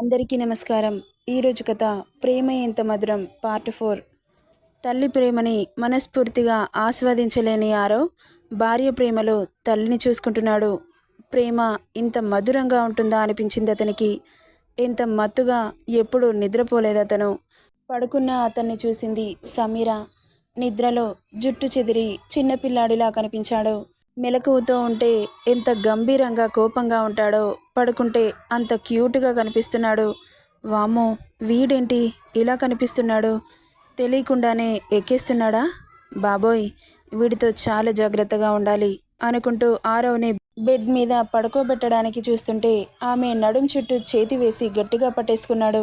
అందరికీ నమస్కారం. ఈరోజు కథ ప్రేమ ఎంత మధురం పార్ట్ ఫోర్. తల్లి ప్రేమని మనస్ఫూర్తిగా ఆస్వాదించలేని ఆరో భార్య ప్రేమలో తల్లిని చూసుకుంటున్నాడు. ప్రేమ ఇంత మధురంగా ఉంటుందా అనిపించింది అతనికి. ఇంత మత్తుగా ఎప్పుడూ నిద్రపోలేదు అతను. పడుకున్న అతన్ని చూసింది సమీర. నిద్రలో జుట్టు చెదిరి చిన్నపిల్లాడిలా కనిపించాడు. మెలకువతో ఉంటే ఎంత గంభీరంగా కోపంగా ఉంటాడో పడుకుంటే అంత క్యూట్గా కనిపిస్తున్నాడు. వామ్మో వీడేంటి ఇలా కనిపిస్తున్నాడు? తెలియకుండానే ఎక్కేస్తున్నాడా? బాబోయ్ వీడితో చాలా జాగ్రత్తగా ఉండాలి అనుకుంటూ ఆరవ్ని బెడ్ మీద పడుకోబెట్టడానికి చూస్తుంటే ఆమె నడుం చుట్టూ చేతి వేసి గట్టిగా పట్టేసుకున్నాడు.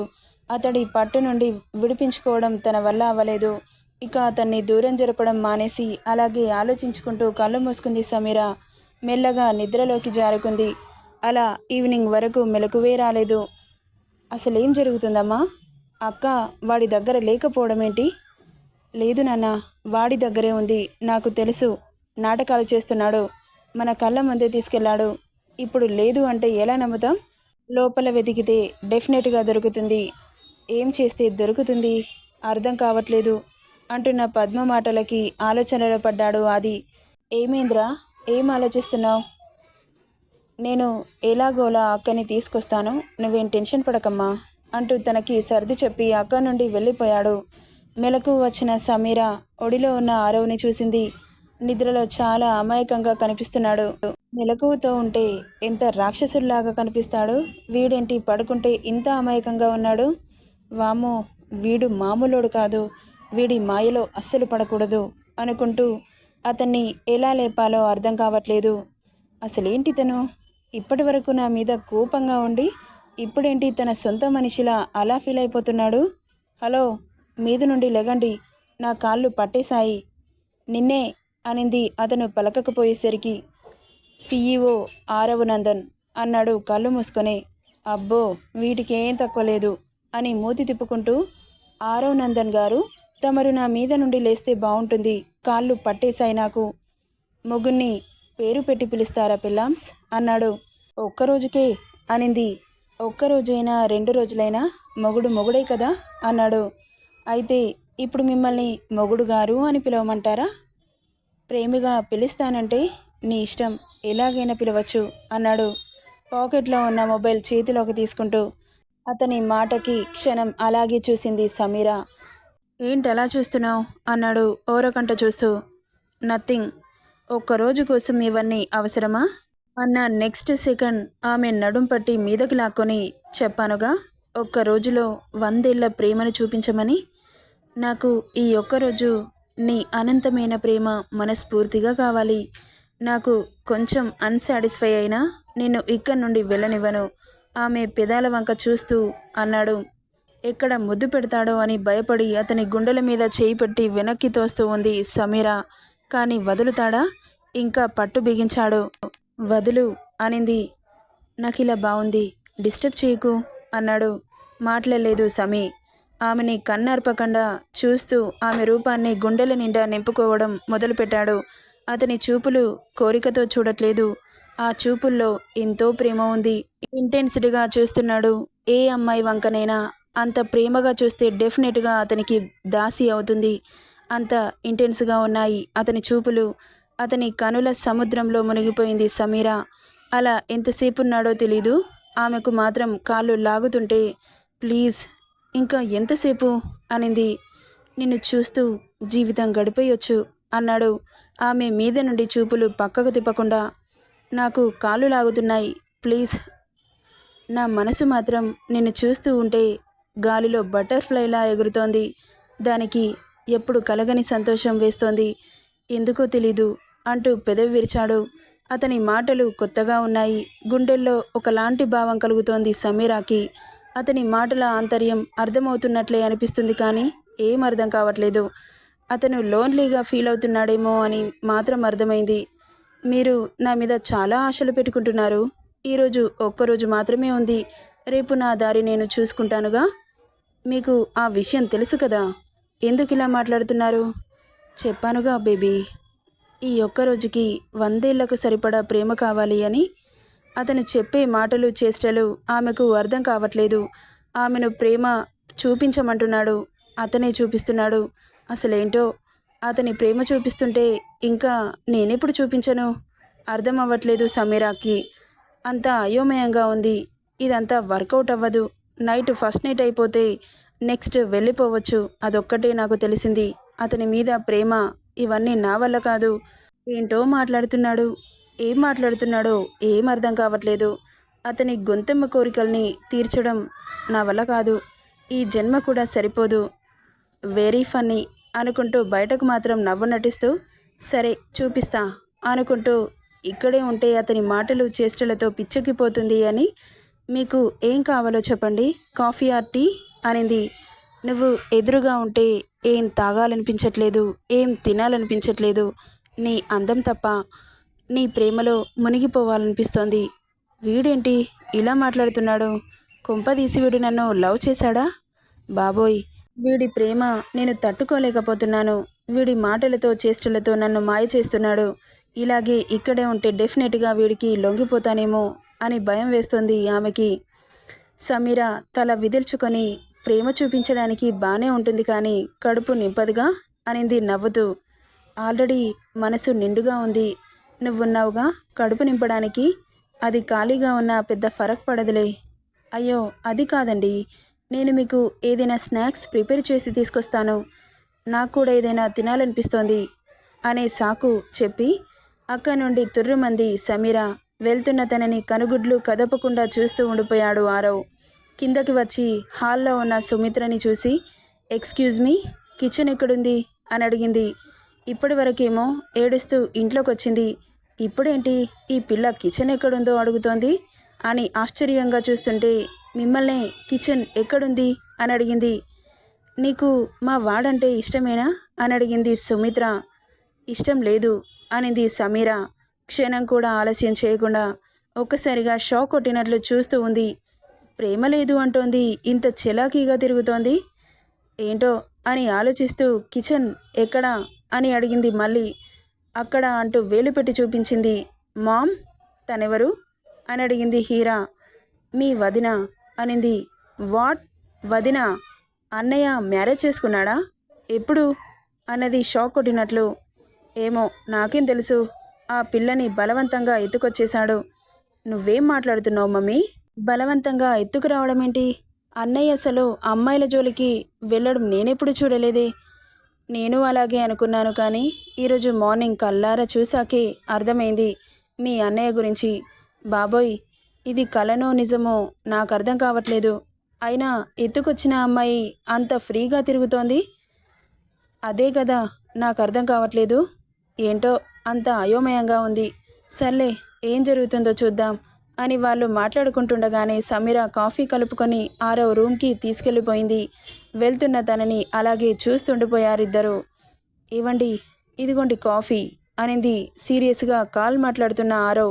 అతడి పట్టు నుండి విడిపించుకోవడం తన వల్ల అవ్వలేదు. ఇక అతన్ని దూరం జరపడం మానేసి అలాగే ఆలోచించుకుంటూ కళ్ళు మూసుకుంది సమీర. మెల్లగా నిద్రలోకి జారుకుంది. అలా ఈవినింగ్ వరకు మెలకువే రాలేదు. అసలేం జరుగుతుందమ్మా? అక్క వాడి దగ్గర లేకపోవడం ఏంటి లేదు నాన్న వాడి దగ్గరే ఉంది. నాకు తెలుసు. నాటకాలు చేస్తున్నాడు. మన కళ్ళ ముందే తీసుకెళ్ళాడు. ఇప్పుడు లేదు అంటే ఎలా నమ్ముతాం? లోపల వెతికితే డెఫినెట్గా దొరుకుతుంది. ఏం చేస్తే దొరుకుతుంది? అర్థం కావట్లేదు. అంటున్న పద్మ మాటలకి ఆలోచనలో పడ్డాడు ఆది. ఏమేంద్రా? ఏం ఆలోచిస్తున్నావు? నేను ఎలాగోలా అక్కని తీసుకొస్తాను. నువ్వేం టెన్షన్ పడకమ్మా అంటూ తనకి సర్ది చెప్పి అక్క నుండి వెళ్ళిపోయాడు. మెలకు వచ్చిన సమీర ఒడిలో ఉన్న ఆరవ్ని చూసింది. నిద్రలో చాలా అమాయకంగా కనిపిస్తున్నాడు. మెలకువతో ఉంటే ఎంత రాక్షసుల్లాగా కనిపిస్తాడు? వీడేంటి పడుకుంటే ఇంత అమాయకంగా ఉన్నాడు? వామో వీడు మామూలోడు కాదు. వీడి మాయలో అస్సలు పడకూడదు అనుకుంటూ అతన్ని ఎలా లేపాలో అర్థం కావట్లేదు. అసలేంటి తను? ఇప్పటి వరకు నా మీద కోపంగా ఉండి ఇప్పుడేంటి తన సొంత మనిషిలా అలా ఫీల్ అయిపోతున్నాడు? హలో మీద నుండి లెగండి. నా కాళ్ళు పట్టేశాయి. నిన్నే అనింది అతను పలకకపోయేసరికి. సీఈఓ ఆరవ నందన్ అన్నాడు కళ్ళు మూసుకొని. అబ్బో వీటికేం తక్కువ లేదు అని మూతి తిప్పుకుంటూ ఆరవ్ నందన్ గారు తమరు నా మీద నుండి లేస్తే బాగుంటుంది కాళ్ళు పట్టేశాయి నాకు. మొగుణ్ణి పేరు పెట్టి పిలుస్తారా పిల్లామ్స్ అన్నాడు. ఒక్కరోజుకే అనింది. ఒక్కరోజైనా రెండు రోజులైనా మొగుడు మొగుడే కదా? అన్నాడు. అయితే ఇప్పుడు మిమ్మల్ని మొగుడు గారు అని పిలవమంటారా? ప్రేమిగా పిలుస్తానంటే నీ ఇష్టం. ఎలాగైనా పిలవచ్చు అన్నాడు. పాకెట్లో ఉన్న మొబైల్ చేతిలోకి తీసుకుంటూ అతని మాటకి క్షణం అలాగే చూసింది సమీరా. ఏంటి చూస్తున్నావు? అన్నాడు ఓరకంట చూస్తూ. నథింగ్. ఒక్కరోజు కోసం ఇవన్నీ అవసరమా? అన్న నెక్స్ట్ సెకండ్ ఆమె నడుం పట్టి మీదకి లాక్కొని చెప్పానుగా ఒక్క రోజులో వందేళ్ళ ప్రేమను చూపించమని? నాకు ఈ ఒక్కరోజు నీ అనంతమైన ప్రేమ మనస్ఫూర్తిగా కావాలి. నాకు కొంచెం అన్సాటిస్ఫై అయినా నిన్ను ఇక్కడి నుండి వెళ్ళనివ్వను. ఆమె పెదాల వంక చూస్తూ అన్నాడు ఎక్కడ ముద్దు పెడతాడో అని భయపడి అతని గుండెల మీద చేయి పెట్టి వెనక్కి తోస్తూ ఉంది సమీర. కానీ వదులుతాడా? ఇంకా పట్టు బిగించాడు. వదులు అనింది. నాకు ఇలా బాగుంది డిస్టర్బ్ చేయకు అన్నాడు. మాట్లాడలేదు సమీ. ఆమెని కన్నర్పకుండా చూస్తూ ఆమె రూపాన్ని గుండెల నిండా నింపుకోవడం మొదలుపెట్టాడు. అతని చూపులు కోరికతో చూడట్లేదు. ఆ చూపుల్లో ఎంతో ప్రేమ ఉంది. ఇంటెన్సిటీగా చూస్తున్నాడు ఏ అమ్మాయి వంకనైనా. అంత ప్రేమగా చూస్తే డెఫినెట్గా అతనికి దాసి అవుతుంది. అంత ఇంటెన్స్గా ఉన్నాయి అతని చూపులు. అతని కనుల సముద్రంలో మునిగిపోయింది సమీర. అలా ఎంతసేపు ఉన్నాడో తెలీదు. ఆమెకు మాత్రం కాళ్ళు లాగుతుంటే ప్లీజ్ ఇంకా ఎంతసేపు? అనింది. నిన్ను చూస్తూ జీవితం గడిపేయొచ్చు అన్నాడు. ఆమె మీద నుండి చూపులు పక్కకు తిప్పకుండా నాకు కాళ్ళు లాగుతున్నాయి ప్లీజ్. నా మనసు మాత్రం నిన్ను చూస్తూ ఉంటే గాలిలో బటర్ఫ్లైలా ఎగురుతోంది. దానికి ఎప్పుడు కలగని సంతోషం వేస్తోంది. ఎందుకో తెలీదు అంటూ పెదవి విరిచాడు. అతని మాటలు కొత్తగా ఉన్నాయి. గుండెల్లో ఒకలాంటి భావం కలుగుతోంది సమీరాకి. అతని మాటల ఆంతర్యం అర్థమవుతున్నట్లే అనిపిస్తుంది కానీ ఏం అర్థం కావట్లేదు. అతను లోన్లీగా ఫీల్ అవుతున్నాడేమో అని మాత్రం అర్థమైంది. మీరు నా మీద చాలా ఆశలు పెట్టుకుంటున్నారు. ఈరోజు ఒక్కరోజు మాత్రమే ఉంది. రేపు నా దారి నేను చూసుకుంటానుగా? మీకు ఆ విషయం తెలుసు కదా. ఎందుకు ఇలా మాట్లాడుతున్నారు? చెప్పానుగా బేబీ. ఈ ఒక్క రోజుకి వందేళ్ళకు సరిపడా ప్రేమ కావాలి అని అతను చెప్పే మాటలు చేష్టలు ఆమెకు అర్థం కావట్లేదు. ఆమెను ప్రేమ చూపించమంటున్నాడు. అతనే చూపిస్తున్నాడు. అసలేంటో? అతని ప్రేమ చూపిస్తుంటే ఇంకా నేనెప్పుడు చూపించను? అర్థం అవ్వట్లేదు సమీరాకి. అంత అయోమయంగా ఉంది. ఇదంతా వర్కౌట్ అవ్వదు. నైట్ ఫస్ట్ నైట్ అయిపోతే నెక్స్ట్ వెళ్ళిపోవచ్చు. అదొక్కటే నాకు తెలిసింది. అతని మీద ప్రేమ ఇవన్నీ నా వల్ల కాదు. ఏంటో మాట్లాడుతున్నాడు. ఏం మాట్లాడుతున్నాడో ఏం అర్థం కావట్లేదు. అతని గొంతెమ్మ కోరికల్ని తీర్చడం నా వల్ల కాదు. ఈ జన్మ కూడా సరిపోదు. వెరీ ఫన్నీ అనుకుంటూ బయటకు మాత్రం నవ్వు నటిస్తూ సరే చూపిస్తా అనుకుంటూ ఇక్కడే ఉంటే అతని మాటలు చేష్టలతో పిచ్చెక్కిపోతుంది అని మీకు ఏం కావాలో చెప్పండి. కాఫీ ఆర్ టీ అనింది. నువ్వు ఎదురుగా ఉంటే ఏం తాగాలనిపించట్లేదు ఏం తినాలనిపించట్లేదు. నీ అందం తప్ప నీ ప్రేమలో మునిగిపోవాలనిపిస్తోంది. వీడేంటి ఇలా మాట్లాడుతున్నాడు? కొంపదీసి వీడు నన్ను లవ్ చేశాడా? బాబోయ్ వీడి ప్రేమ నేను తట్టుకోలేకపోతున్నాను. వీడి మాటలతో చేష్టలతో నన్ను మాయ చేస్తున్నాడు. ఇలాగే ఇక్కడే ఉంటే డెఫినెట్గా వీడికి లొంగిపోతానేమో అని భయం వేస్తుంది ఆమెకి. సమీర తల విదిల్చుకొని ప్రేమ చూపించడానికి బానే ఉంటుంది కానీ కడుపు నింపదుగా అనింది నవ్వుతూ. ఆల్రెడీ మనసు నిండుగా ఉంది. నువ్వున్నావుగా? కడుపు నింపడానికి అది ఖాళీగా ఉన్న పెద్ద ఫరక్ పడదులే. అయ్యో అది కాదండి. నేను మీకు ఏదైనా స్నాక్స్ ప్రిపేర్ చేసి తీసుకొస్తాను. నాకు కూడా ఏదైనా తినాలనిపిస్తోంది అనే సాకు చెప్పి అక్క నుండి తుర్రుమంది సమీర వెళ్తున్న తనని కనుగుడ్లు కదపకుండా చూస్తూ ఉండిపోయాడు ఆరవ్. కిందకి వచ్చి హాల్లో ఉన్న సుమిత్రని చూసి ఎక్స్క్యూజ్ మీ కిచెన్ ఎక్కడుంది? అని అడిగింది. ఇప్పటి వరకేమో ఏడుస్తూ ఇంట్లోకి వచ్చింది ఇప్పుడేంటి ఈ పిల్ల కిచెన్ ఎక్కడుందో అడుగుతోంది? అని ఆశ్చర్యంగా చూస్తుంటే మిమ్మల్నే కిచెన్ ఎక్కడుంది? అని అడిగింది. నీకు మా వాడంటే ఇష్టమేనా? అని అడిగింది సుమిత్ర. ఇష్టం లేదు అనింది సమీరా. క్షణం కూడా ఆలస్యం చేయకుండా ఒక్కసారిగా షాక్ కొట్టినట్లు చూస్తూ ఉంది. ప్రేమ లేదు అంటోంది. ఇంత చెలాకీగా తిరుగుతోంది. ఏంటో అని ఆలోచిస్తూ కిచెన్ ఎక్కడా అని అడిగింది మళ్ళీ. అక్కడ అంటూ వేలు పెట్టి చూపించింది. మామ్ తనెవరు? అని అడిగింది హీరా. మీ వదిన అనింది. వాట్? వదిన? అన్నయ్య మ్యారేజ్ చేసుకున్నాడా? ఎప్పుడు? అన్నది షాక్ కొట్టినట్లు. ఏమో నాకేం తెలుసు. ఆ పిల్లని బలవంతంగా ఎత్తుకొచ్చేశాడు. నువ్వేం మాట్లాడుతున్నావు మమ్మీ? బలవంతంగా ఎత్తుకురావడమేంటి? అన్నయ్య అసలు అమ్మాయిల జోలికి వెళ్ళడం నేనెప్పుడు చూడలేదే. నేను అలాగే అనుకున్నాను కానీ ఈరోజు మార్నింగ్ కల్లారా చూసాకే అర్థమైంది మీ అన్నయ్య గురించి. బాబోయ్ ఇది కలనో నిజమో నాకు అర్థం కావట్లేదు. అయినా ఎత్తుకొచ్చిన అమ్మాయి అంత ఫ్రీగా తిరుగుతోంది? అదే కదా నాకు అర్థం కావట్లేదు. ఏంటో అంత అయోమయంగా ఉంది. సర్లే ఏం జరుగుతుందో చూద్దాం అని వాళ్ళు మాట్లాడుకుంటుండగానే సమీర కాఫీ కలుపుకొని ఆరో రూమ్కి తీసుకెళ్ళిపోయింది. వెళ్తున్న తనని అలాగే చూస్తుండిపోయారిద్దరు. ఇవ్వండి ఇదిగోండి కాఫీ అనింది సీరియస్గా కాల్ మాట్లాడుతున్న ఆరో.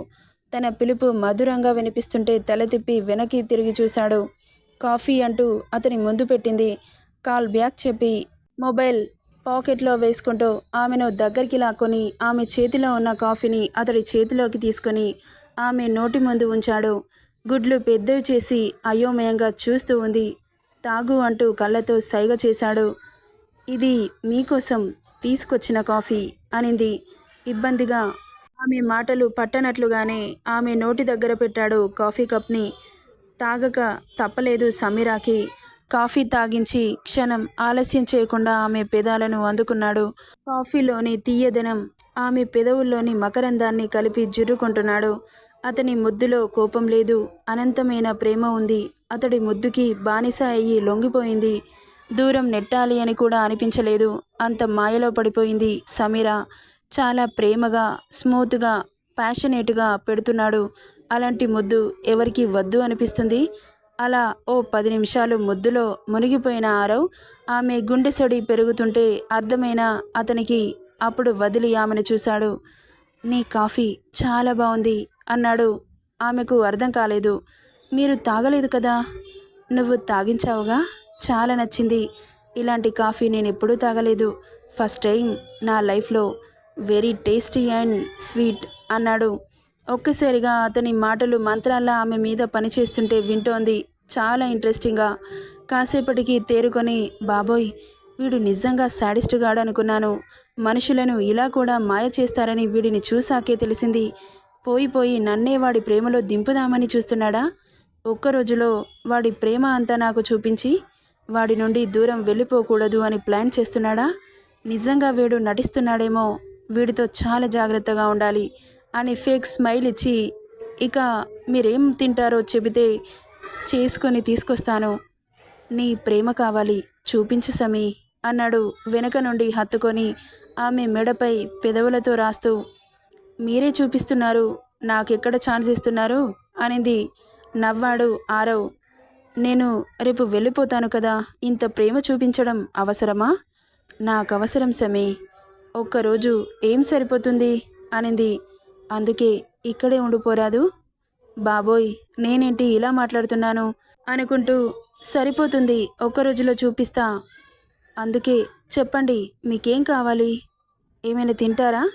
తన పిలుపు మధురంగా వినిపిస్తుంటే తల తిప్పి వెనక్కి తిరిగి చూశాడు. కాఫీ అంటూ అతని ముందు పెట్టింది. కాల్ బ్యాక్ చెప్పి మొబైల్ పాకెట్లో వేసుకుంటూ ఆమెను దగ్గరికి లాక్కొని ఆమె చేతిలో ఉన్న కాఫీని అతడి చేతిలోకి తీసుకొని ఆమె నోటి ముందు ఉంచాడు. గుడ్లు పెద్దవి చేసి అయోమయంగా చూస్తూ ఉంది. తాగు అంటూ కళ్ళతో సైగ చేశాడు. ఇది మీకోసం తీసుకొచ్చిన కాఫీ అనింది. ఇబ్బందిగా ఆమె మాటలు పట్టనట్లుగానే ఆమె నోటి దగ్గర పెట్టాడు కాఫీ కప్ని. తాగక తప్పలేదు సమీరాకి. కాఫీ తాగించి క్షణం ఆలస్యం చేయకుండా ఆమె పెదాలను అందుకున్నాడు. కాఫీలోని తీయదనం ఆమె పెదవుల్లోని మకరందాన్ని కలిపి జుర్రుకుంటున్నాడు. అతని ముద్దులో కోపం లేదు అనంతమైన ప్రేమ ఉంది. అతడి ముద్దుకి బానిస అయ్యి లొంగిపోయింది. దూరం నెట్టాలి అని కూడా అనిపించలేదు. అంత మాయలో పడిపోయింది సమీర. చాలా ప్రేమగా స్మూత్గా ప్యాషనేట్గా పెడుతున్నాడు. అలాంటి ముద్దు ఎవరికి వద్దు అనిపిస్తుంది? అలా ఓ పది నిమిషాలు ముద్దులో మునిగిపోయిన ఆరవ్ ఆమె గుండె సడి పెరుగుతుంటే అర్థమైన అతనికి అప్పుడు వదిలి ఆమెను చూశాడు. నీ కాఫీ చాలా బాగుంది అన్నాడు. ఆమెకు అర్థం కాలేదు. మీరు తాగలేదు కదా? నువ్వు తాగించావుగా? చాలా నచ్చింది. ఇలాంటి కాఫీ నేను ఎప్పుడూ తాగలేదు. ఫస్ట్ టైం నా లైఫ్లో వెరీ టేస్టీ అండ్ స్వీట్ అన్నాడు. ఒక్కసారిగా అతని మాటలు మంత్రాల్లా ఆమె మీద పనిచేస్తుంటే వింటోంది. చాలా ఇంట్రెస్టింగ్గా కాసేపటికి తేరుకొని బాబోయ్ వీడు నిజంగా సాడిస్ట్గాడు అనుకున్నాను మనుషులను ఇలా కూడా మాయ చేస్తారని వీడిని చూసాకే తెలిసింది. పోయి పోయి నన్నే వాడి ప్రేమలో దింపుదామని చూస్తున్నాడా? ఒక్క రోజులో వాడి ప్రేమ అంతా నాకు చూపించి వాడి నుండి దూరం వెళ్ళిపోకూడదు అని ప్లాన్ చేస్తున్నాడా? నిజంగా వీడు నటిస్తున్నాడేమో. వీడితో చాలా జాగ్రత్తగా ఉండాలి. అని ఫేక్ స్మైల్ ఇచ్చి ఇక మీరేం తింటారో చెబితే చేసుకొని తీసుకొస్తాను. నీ ప్రేమ కావాలి చూపించు సమీ అన్నాడు వెనక నుండి హత్తుకొని ఆమె మెడపై పెదవులతో రాస్తూ. మీరే చూపిస్తున్నారు నాకెక్కడ ఛాన్స్ ఇస్తున్నారు? అనింది. నవ్వాడు ఆరవ్. నేను రేపు వెళ్ళిపోతాను కదా ఇంత ప్రేమ చూపించడం అవసరమా? నాకు అవసరం సమీ. ఒక్కరోజు ఏం సరిపోతుంది? అనింది. అందుకే ఇక్కడే ఉండిపోరాదు బాబోయ్ నేనేంటి ఇలా మాట్లాడుతున్నాను? అనుకుంటూ సరిపోతుంది ఒక్క రోజులో చూపిస్తా. అందుకే చెప్పండి మీకేం కావాలి? ఏమైనా తింటారా?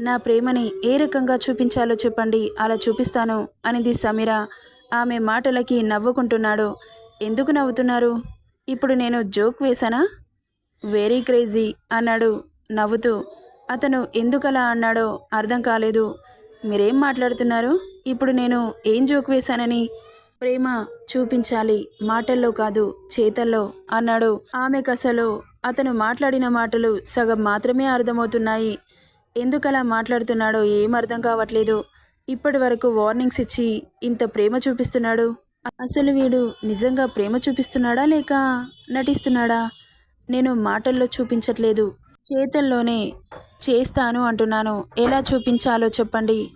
నా ప్రేమని ఏ రకంగా చూపించాలో చెప్పండి అలా చూపిస్తాను అనింది సమీర. ఆమె మాటలకి నవ్వుకుంటున్నాడు. ఎందుకు నవ్వుతున్నారు? ఇప్పుడు నేను జోక్ వేశానా? వెరీ క్రేజీ అన్నాడు నవ్వుతూ. అతను ఎందుకలా అన్నాడో అర్థం కాలేదు. మీరేం మాట్లాడుతున్నారు? ఇప్పుడు నేను ఏం జోక్ వేశానని? ప్రేమ చూపించాలి మాటల్లో కాదు చేతల్లో అన్నాడు. ఆమె కసలో అతను మాట్లాడిన మాటలు సగం మాత్రమే అర్థమవుతున్నాయి. ఎందుకలా మాట్లాడుతున్నాడో ఏం అర్థం కావట్లేదు. ఇప్పటి వరకు వార్నింగ్స్ ఇచ్చి ఇంత ప్రేమ చూపిస్తున్నాడు. అసలు వీడు నిజంగా ప్రేమ చూపిస్తున్నాడా లేక నటిస్తున్నాడా? నేను మాటల్లో చూపించట్లేదు. చేతల్లోనే చేస్తాను అంటున్నాను. ఎలా చూపించాలో చెప్పండి.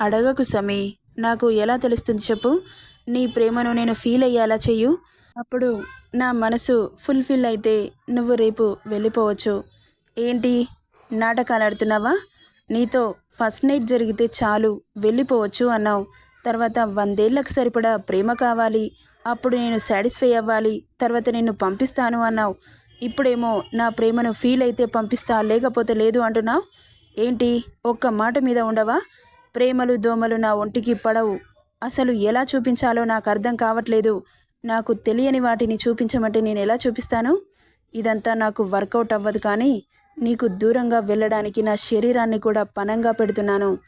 అడగకు సమీ. నాకు ఎలా తెలుస్తుంది చెప్పు. నీ ప్రేమను నేను ఫీల్ అయ్యేలా చెయ్యు. అప్పుడు నా మనసు ఫుల్ఫిల్ అయితే నువ్వు రేపు వెళ్ళిపోవచ్చు. ఏంటి? నాటకాలు ఆడుతున్నావా? నీతో ఫస్ట్ నైట్ జరిగితే చాలు వెళ్ళిపోవచ్చు అన్నావు. తర్వాత వందేళ్ళకు సరిపడా ప్రేమ కావాలి. అప్పుడు నేను సాటిస్ఫై అవ్వాలి. తర్వాత నిన్ను పంపిస్తాను అన్నావు. ఇప్పుడేమో నా ప్రేమను ఫీల్ అయితే పంపిస్తా లేకపోతే లేదు అంటున్నావు ఏంటి? ఒక్క మాట మీద ఉండవా? ప్రేమలు దోమలు నా ఒంటికి పడవు. అసలు ఎలా చూపించాలో నాకు అర్థం కావట్లేదు. నాకు తెలియని వాటిని చూపించమంటే నేను ఎలా చూపిస్తాను? ఇదంతా నాకు వర్కౌట్ అవ్వదు కానీ నీకు దూరంగా వెళ్ళడానికి నా శరీరాన్ని కూడా పనంగా పెడుతున్నాను.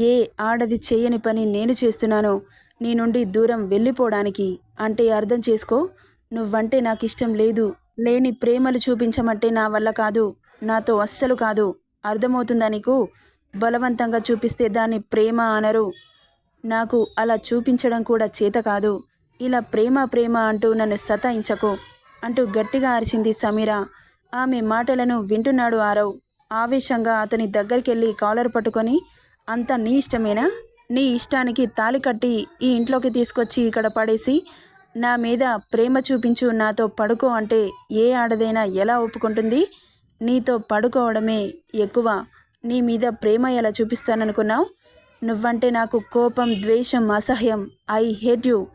ఏ ఆడది చేయని పని నేను చేస్తున్నాను నీ నుండి దూరం వెళ్ళిపోవడానికి. అంటే అర్థం చేసుకో. నువ్వంటే నాకు ఇష్టం లేదు. లేని ప్రేమలు చూపించమంటే నా వల్ల కాదు నాతో అస్సలు కాదు. అర్థమవుతుందా నీకు? బలవంతంగా చూపిస్తే దాన్ని ప్రేమ అనరు. నాకు అలా చూపించడం కూడా చేత కాదు. ఇలా ప్రేమ ప్రేమ అంటూ నన్ను సతాయించకు అంటూ గట్టిగా అరిచింది సమీర. ఆమె మాటలను వింటున్నాడు ఆరవ్. ఆవేశంగా అతని దగ్గరికెళ్ళి కాలర్ పట్టుకొని అంత నీ ఇష్టమేనా? నీ ఇష్టానికి తాలి కట్టి ఈ ఇంట్లోకి తీసుకొచ్చి ఇక్కడ పడేసి నా మీద ప్రేమ చూపించు నాతో పడుకో అంటే ఏ ఆడదైనా ఎలా ఒప్పుకుంటుంది? నీతో పడుకోవడమే ఎక్కువ. నీ మీద ప్రేమ ఎలా చూపిస్తాననుకున్నావు? నువ్వంటే నాకు కోపం ద్వేషం అసహ్యం. I hate you.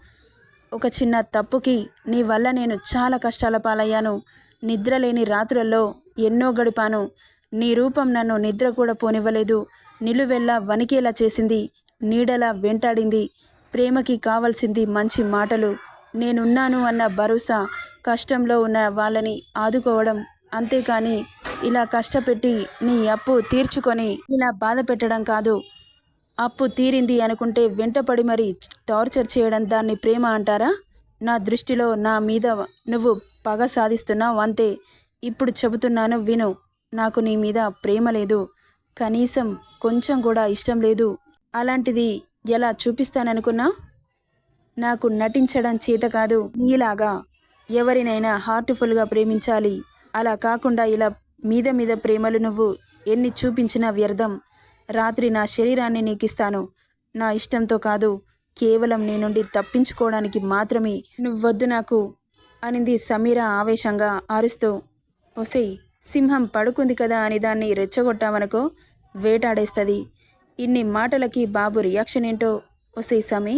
ఒక చిన్న తప్పుకి నీ వల్ల నేను చాలా కష్టాల పాలయ్యాను. నిద్ర లేని రాత్రుల్లో ఎన్నో గడిపాను. నీ రూపం నన్ను నిద్ర కూడా పోనివ్వలేదు. నిలువెల్లా వణికేలా చేసింది. నీడలా వెంటాడింది. ప్రేమకి కావలసింది మంచి మాటలు. నేనున్నాను అన్న భరోసా కష్టంలో ఉన్న వాళ్ళని ఆదుకోవడం అంతేకాని ఇలా కష్టపెట్టి నీ అప్పు తీర్చుకొని ఇలా బాధ పెట్టడం కాదు. అప్పు తీరింది అనుకుంటే వెంటపడి మరి టార్చర్ చేయడం దాన్ని ప్రేమ అంటారా? నా దృష్టిలో నా మీద నువ్వు పగ సాధిస్తున్నావు అంతే. ఇప్పుడు చెబుతున్నాను విను నాకు నీ మీద ప్రేమ లేదు. కనీసం కొంచెం కూడా ఇష్టం లేదు. అలాంటిది ఎలా చూపిస్తాననుకున్నా నాకు నటించడం చేత కాదు నీలాగా ఎవరినైనా హార్ట్ఫుల్గా ప్రేమించాలి. అలా కాకుండా ఇలా మీద మీద ప్రేమలు నువ్వు ఎన్ని చూపించినా వ్యర్థం. రాత్రి నా శరీరాన్ని నీకిస్తాను. నా ఇష్టంతో కాదు కేవలం నీ నుండి తప్పించుకోవడానికి మాత్రమే. నువ్వొద్దు నాకు అనింది సమీర ఆవేశంగా అరుస్తూ ఒసేయ్ సింహం పడుకుంది కదా అని దాన్ని రెచ్చగొట్టామనుకో వేటాడేస్తుంది. ఇన్ని మాటలకి బాబు రియాక్షన్ ఏంటో ఒసేయ్ సమీ.